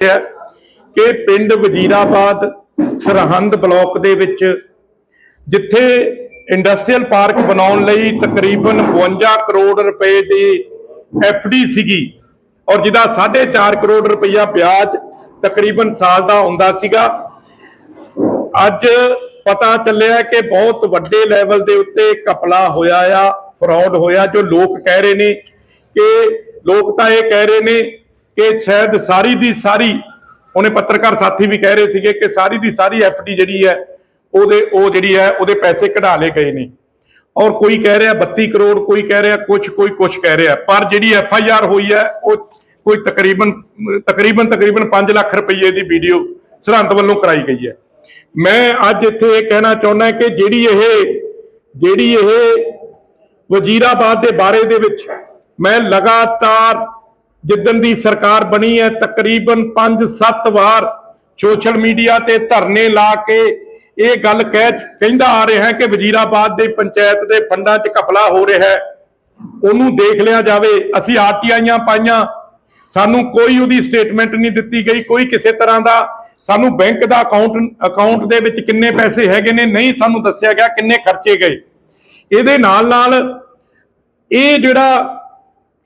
ਹੈ ਕਿ ਪਿੰਡ ਵਜੀਰਾਬਾਦ ਸਰਹੰਦ ਬਲਾਕ ਦੇ ਵਿੱਚ ਜਿੱਥੇ ਇੰਡਸਟਰੀਅਲ ਪਾਰਕ ਬਣਾਉਣ ਲਈ ਤਕਰੀਬਨ 52 ਕਰੋੜ ਰੁਪਏ ਦੀ ਡੀ ਸੀਗੀ ਔਰ ਜਿਹਦਾ 4.5 ਕਰੋੜ ਰੁਪਈਆ ਵਿਆਜ ਤਕਰੀਬਨ ਸਾਲ ਦਾ ਹੁੰਦਾ ਸੀਗਾ। ਅੱਜ ਪਤਾ ਚੱਲਿਆ ਕਿ ਬਹੁਤ ਵੱਡੇ ਲੈਵਲ ਦੇ ਉੱਤੇ ਕਪਲਾ ਹੋਇਆ ਆ, ਫਰਾਡ ਹੋਇਆ, ਜੋ ਲੋਕ ਕਹਿ ਰਹੇ ਨੇ ਕਿ ਲੋਕ ਤਾਂ ਇਹ ਕਹਿ ਰਹੇ ਨੇ ਕਿ ਸ਼ਾਇਦ ਸਾਰੀ ਦੀ ਸਾਰੀ, ਉਹਨੇ ਪੱਤਰਕਾਰ ਸਾਥੀ ਵੀ ਕਹਿ ਰਹੇ ਸੀਗੇ ਕਿ ਸਾਰੀ ਦੀ ਸਾਰੀ ਡੀ ਜਿਹੜੀ ਹੈ, ਉਹਦੇ, ਉਹ ਜਿਹੜੀ ਹੈ, ਉਹਦੇ ਪੈਸੇ ਕਢਾ ਲਏ ਗਏ ਨੇ। ਔਰ ਕੋਈ ਕਹਿ ਰਿਹਾ 32 ਕਰੋੜ, ਕੋਈ ਕਹਿ ਰਿਹਾ ਕੁਝ ਕੋਈ ਕੁਝ ਕਹਿ ਰਿਹਾ। ਪਰ ਜਿਹੜੀ ਐਫ ਆਈ ਆਰ ਹੋਈ ਹੈ, ਉਹ ਕੋਈ ਤਕਰੀਬਨ ਤਕਰੀਬਨ ਤਕਰੀਬਨ 5 ਲੱਖ ਰੁਪਏ ਦੀ ਵੀਡੀਓ ਸਰਹੰਦ ਵੱਲੋਂ ਕਰਾਈ ਗਈ ਹੈ। ਮੈਂ ਅੱਜ ਇੱਥੇ ਇਹ ਕਹਿਣਾ ਚਾਹੁੰਦਾ ਕਿ ਜਿਹੜੀ ਇਹ ਜਿਹੜੀ ਇਹ ਵਜ਼ੀਰਾਬਾਦ ਦੇ ਬਾਰੇ ਦੇ ਵਿੱਚ ਮੈਂ ਲਗਾਤਾਰ ਜਿੱਦਨ ਦੀ ਸਰਕਾਰ ਬਣੀ ਹੈ, ਤਕਰੀਬਨ 5-7 ਵਾਰ ਸੋਸ਼ਲ ਮੀਡੀਆ ਤੇ ਧਰਨੇ ਲਾ ਕੇ ਇਹ ਗੱਲ ਕਹਿ ਕਹਿੰਦਾ ਆ ਰਿਹਾ ਹੈ ਕਿ ਵਜ਼ੀਰਾਬਾਦ ਦੇ ਪੰਚਾਇਤ ਦੇ ਫੰਡਾਂ 'ਚ ਘਪਲਾ ਹੋ ਰਿਹਾ ਹੈ। ਉਹਨੂੰ ਦੇਖ ਲਿਆ ਜਾਵੇ, ਅਸੀਂ ਆਰਟੀਆਈਆਂ ਪਾਈਆਂ, ਸਾਨੂੰ ਕੋਈ ਉਹਦੀ ਸਟੇਟਮੈਂਟ ਨਹੀਂ ਦਿੱਤੀ ਗਈ, ਕੋਈ ਕਿਸੇ ਤਰ੍ਹਾਂ ਦਾ, ਸਾਨੂੰ ਬੈਂਕ ਦਾ ਅਕਾਊਂਟ ਅਕਾਊਂਟ ਦੇ ਵਿੱਚ ਕਿੰਨੇ ਪੈਸੇ ਹੈਗੇ ਨੇ, ਨਹੀਂ ਸਾਨੂੰ ਦੱਸਿਆ ਗਿਆ ਕਿੰਨੇ ਖਰਚੇ ਗਏ। ਇਹਦੇ ਨਾਲ ਨਾਲ ਇਹ ਜਿਹੜਾ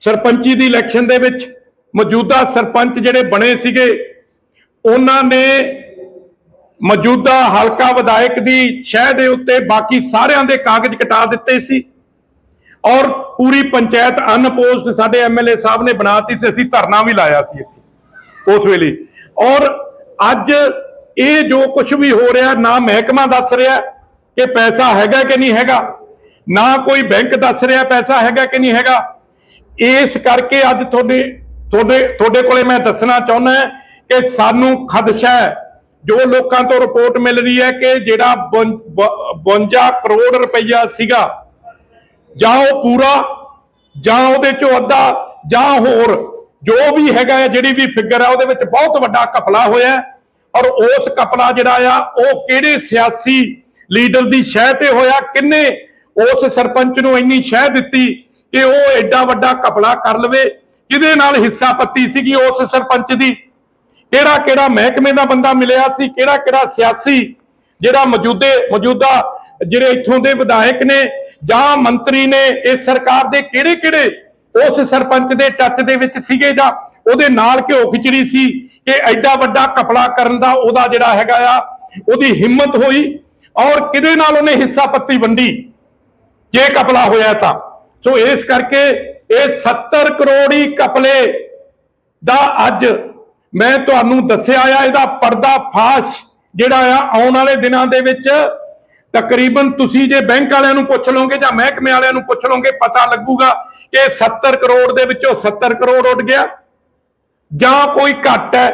ਸਰਪੰਚੀ ਦੀ ਇਲੈਕਸ਼ਨ ਦੇ ਵਿੱਚ ਮੌਜੂਦਾ ਸਰਪੰਚ ਜਿਹੜੇ ਬਣੇ ਸੀਗੇ, ਉਹਨਾਂ ਨੇ ਮੌਜੂਦਾ ਹਲਕਾ ਵਿਧਾਇਕ ਦੀ ਸ਼ਹਿ ਦੇ ਉੱਤੇ ਬਾਕੀ ਸਾਰਿਆਂ ਦੇ ਕਾਗਜ਼ ਕਟਾ ਦਿੱਤੇ ਸੀ ਔਰ ਪੂਰੀ ਪੰਚਾਇਤ ਅਨਪੋਸਟ ਸਾਡੇ ਐਮਐਲਏ ਸਾਹਿਬ ਨੇ ਬਣਾਤੀ ਸੀ, ਅਸੀਂ ਧਰਨਾ ਵੀ ਲਾਇਆ ਸੀ ਇੱਥੇ, ਉਸ ਵੇਲੇ। ਔਰ ਅੱਜ ਇਹ ਜੋ ਕੁਝ ਵੀ ਹੋ ਰਿਹਾ, ਨਾ ਮਹਿਕਮਾ ਦੱਸ ਰਿਹਾ ਕਿ ਪੈਸਾ ਹੈਗਾ ਕਿ ਨਹੀਂ ਹੈਗਾ, ਨਾ ਕੋਈ ਬੈਂਕ ਦੱਸ ਰਿਹਾ ਪੈਸਾ ਹੈਗਾ ਕਿ ਨਹੀਂ ਹੈਗਾ ਇਸ ਕਰਕੇ ਅੱਜ ਤੁਹਾਡੇ ਤੁਹਾਡੇ ਤੁਹਾਡੇ ਕੋਲੇ ਮੈਂ ਦੱਸਣਾ ਚਾਹੁੰਦਾ ਕਿ ਸਾਨੂੰ ਖਦਸ਼ਾ ਜੋ ਲੋਕਾਂ ਤੋਂ ਰਿਪੋਰਟ ਮਿਲ ਰਹੀ ਹੈ ਕਿ ਜਿਹੜਾ 52 ਕਰੋੜ ਰੁਪਈਆ ਸੀਗਾ, ਜਾਂ ਉਹ ਪੂਰਾ, ਜਾਂ ਉਹਦੇ ਚੋਂ ਅੱਧਾ, ਜਾਂ ਹੋਰ, ਜੋ ਵੀ ਹੈਗਾ ਹੈ, ਜਿਹੜੀ ਵੀ ਫਿਗਰ ਹੈ, ਉਹਦੇ ਵਿੱਚ ਬਹੁਤ ਵੱਡਾ ਕਪਲਾ ਹੋਇਆ ਔਰ ਉਸ ਕਪਲਾ ਜਿਹੜਾ ਆ, ਉਹ ਕਿਹੜੇ ਸਿਆਸੀ ਲੀਡਰ ਦੀ ਸ਼ਹਿ ਤੇ ਹੋਇਆ, ਕਿੰਨੇ ਉਸ ਸਰਪੰਚ ਨੂੰ ਇੰਨੀ ਸ਼ਹਿ ਦਿੱਤੀ ਕਿ ਉਹ ਐਡਾ ਵੱਡਾ ਕਪਲਾ ਕਰ ਲਵੇ ਕਿਹਦੇ ਨਾਲ ਹਿੱਸਾ ਪੱਤੀ ਸੀਗੀ ਉਸ ਸਰਪੰਚ ਦੀ। ਕਿਹੜਾ ਕਿਹੜਾ ਮਹਿਕਮੇ ਦਾ ਬੰਦਾ ਮਿਲਿਆ ਸੀ ਕਿਹੜਾ ਕਿਹੜਾ ਸਿਆਸੀ ਜਿਹੜਾ ਮੌਜੂਦੇ, ਮੌਜੂਦਾ ਜਿਹੜੇ ਇੱਥੋਂ ਦੇ ਵਿਧਾਇਕ ਨੇ ਜਾਂ ਮੰਤਰੀ ਨੇ ਇਸ ਸਰਕਾਰ ਦੇ ਕਿਹੜੇ ਕਿਹੜੇ ਉਸ ਸਰਪੰਚ ਦੇ ਟੱਚ ਦੇ ਵਿੱਚ ਸੀਗੇ ਜਾਂ ਉਹਦੇ ਨਾਲ ਘਿਓ ਖਿਚੜੀ ਸੀ ਕਿ ਐਡਾ ਵੱਡਾ ਕਪਲਾ ਕਰਨ ਦਾ ਉਹਦਾ ਜਿਹੜਾ ਹੈਗਾ ਆ, ਉਹਦੀ ਹਿੰਮਤ ਹੋਈ ਔਰ ਕਿਹਦੇ ਨਾਲ ਉਹਨੇ ਹਿੱਸਾ ਪੱਤੀ ਵੰਡੀ? ਜੇ ਕਪਲਾ ਹੋਇਆ ਤਾਂ। ਸੋ ਇਸ ਕਰਕੇ ਇਹ 70 ਕਰੋੜੀ ਕਪਲੇ ਦਾ ਅੱਜ ਮੈਂ ਤੁਹਾਨੂੰ ਦੱਸਿਆ ਆ, ਇਹਦਾ ਪਰਦਾ ਫਾਸ਼ ਜਿਹੜਾ ਆ, ਆਉਣ ਵਾਲੇ ਦਿਨਾਂ ਦੇ ਵਿੱਚ ਤਕਰੀਬਨ ਤੁਸੀਂ ਜੇ ਬੈਂਕ ਵਾਲਿਆਂ ਨੂੰ ਪੁੱਛ ਲਓਗੇ ਜਾਂ ਮਹਿਕਮੇ ਵਾਲਿਆਂ ਨੂੰ ਪੁੱਛ ਲਓਗੇ, ਪਤਾ ਲੱਗੂਗਾ ਕਿ 70 ਕਰੋੜ ਦੇ ਵਿੱਚੋਂ 70 ਕਰੋੜ ਉੱਡ ਗਿਆ ਜਾਂ ਕੋਈ ਘੱਟ ਹੈ।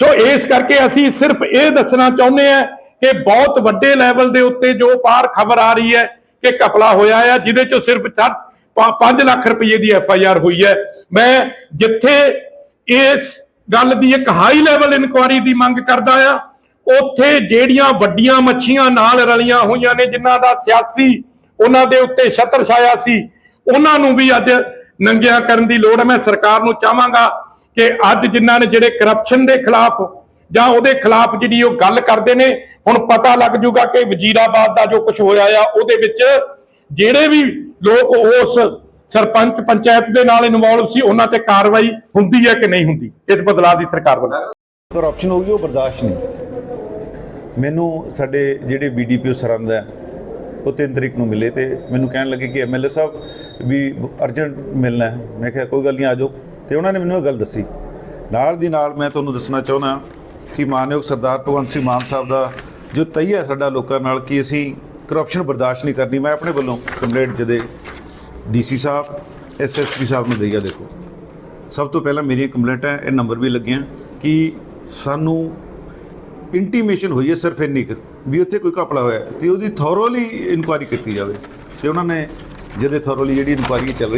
ਸੋ ਇਸ ਕਰਕੇ ਅਸੀਂ ਸਿਰਫ ਇਹ ਦੱਸਣਾ ਚਾਹੁੰਦੇ ਆ ਕਿ ਬਹੁਤ ਵੱਡੇ ਲੈਵਲ ਦੇ ਉੱਤੇ ਜੋ ਬਾਹਰ ਖਬਰ ਆ ਰਹੀ ਹੈ ਕਿ ਕਪਲਾ ਹੋਇਆ ਹੈ ਜਿਹਦੇ ਚੋਂ ਸਿਰਫ 5 ਲੱਖ ਰੁਪਏ ਦੀ ਐਫ ਆਈ ਆਰ ਹੋਈ ਹੈ। ਮੈਂ ਜਿੱਥੇ ਇਸ ਗੱਲ ਦੀ ਇੱਕ ਹਾਈ ਲੈਵਲ ਇਨਕੁਆਰੀ ਦੀ ਮੰਗ ਕਰਦਾ ਆ, ਉੱਥੇ ਜਿਹੜੀਆਂ ਵੱਡੀਆਂ ਮੱਛੀਆਂ ਨਾਲ ਰਲੀਆਂ ਹੋਈਆਂ ਨੇ, ਜਿਨ੍ਹਾਂ ਦਾ ਸਿਆਸੀ ਉਹਨਾਂ ਦੇ ਉੱਤੇ ਛਤਰ ਛਾਇਆ ਸੀ, ਉਹਨਾਂ ਨੂੰ ਵੀ ਅੱਜ ਨੰਗਿਆ ਕਰਨ ਦੀ ਲੋੜ ਹੈ। ਮੈਂ ਸਰਕਾਰ ਨੂੰ ਚਾਹਾਂਗਾ ਕਿ ਅੱਜ ਜਿਨ੍ਹਾਂ ਨੇ ਜਿਹੜੇ ਕਰਪਸ਼ਨ ਦੇ ਖਿਲਾਫ ਜਾਂ ਉਹਦੇ ਖਿਲਾਫ ਜਿਹੜੀ ਉਹ ਗੱਲ ਕਰਦੇ ਨੇ, ਹੁਣ ਪਤਾ ਲੱਗ ਜੂਗਾ ਕਿ ਵਜ਼ੀਰਾਬਾਦ ਦਾ ਜੋ ਕੁਝ ਹੋਇਆ ਆ, ਉਹਦੇ ਵਿੱਚ ਜਿਹੜੇ ਵੀ ਲੋਕ ਉਸ ਸਰਪੰਚ ਪੰਚਾਇਤ ਦੇ ਨਾਲ ਇਨਵੋਲਵ ਸੀ, ਉਹਨਾਂ ਤੇ ਕਾਰਵਾਈ ਹੁੰਦੀ ਹੈ ਕਿ ਨਹੀਂ ਹੁੰਦੀ? ਇਸ ਬਦਲਾਅ ਦੀ ਸਰਕਾਰ ਵੱਲੋਂ। ਕਰਪਸ਼ਨ ਹੋ ਗਈ, ਉਹ ਬਰਦਾਸ਼ਤ ਨਹੀਂ। ਮੈਨੂੰ ਸਾਡੇ ਜਿਹੜੇ ਬੀਡੀਪੀਓ ਸਰੰਦ ਦਾ ਉਹ ਤਿੰਨ ਤਰੀਕ ਨੂੰ ਮਿਲੇ ਤੇ ਮੈਨੂੰ ਕਹਿਣ ਲੱਗੇ ਕਿ ਐਮਐਲਏ ਸਾਹਿਬ ਵੀ ਅਰਜੈਂਟ ਮਿਲਣਾ ਹੈ। ਮੈਂ ਕਿਹਾ, ਕੋਈ ਗੱਲ ਨਹੀਂ, ਆ ਜਾਓ। ਤੇ ਉਹਨਾਂ ਨੇ ਮੈਨੂੰ ਇਹ ਗੱਲ ਦੱਸੀ। ਨਾਲ ਦੀ ਨਾਲ ਮੈਂ ਤੁਹਾਨੂੰ ਦੱਸਣਾ ਚਾਹੁੰਦਾ ਕਿ ਮਾਨਯੋਗ ਸਰਦਾਰ ਭਗਵੰਤ ਸਿੰਘ ਮਾਨ ਸਾਹਿਬ ਦਾ ਜੋ ਤਈਆ ਸਾਡਾ ਲੋਕਾਂ ਨਾਲ ਕਿ ਅਸੀਂ ਕਰਪਸ਼ਨ ਬਰਦਾਸ਼ਤ ਨਹੀਂ ਕਰਨੀ। ਮੈਂ ਆਪਣੇ ਵੱਲੋਂ ਕੰਪਲੇਂਟ ਜਦੇ ਡੀਸੀ ਸਾਹਿਬ ਐਸਐਸਪੀ ਸਾਹਿਬ ਨੂੰ ਦਈਆ ਦੇਖੋ। ਸਭ ਤੋਂ ਪਹਿਲਾਂ ਮੇਰੀ ਕੰਪਲੇਂਟ ਹੈ, ਇਹ ਨੰਬਰ ਵੀ ਲੱਗਿਆ ਕਿ ਸਾਨੂੰ ਇੰਟੀਮੇਸ਼ਨ ਹੋਈ ਹੈ ਸਿਰਫ ਇੰਨੀ ਕੁ ਵੀ ਉੱਥੇ ਕੋਈ ਘਪਲਾ ਹੋਇਆ ਹੈ ਤੇ ਉਹਦੀ ਥੋਰੋਲੀ ਇਨਕੁਆਇਰੀ ਕੀਤੀ ਜਾਵੇ। ਤੇ ਉਹਨਾਂ ਨੇ ਜਿਹਦੇ ਥੋਰੋਲੀ ਜਿਹੜੀ ਇਨਕੁਆਇਰੀ ਚੱਲ ਰਹੀ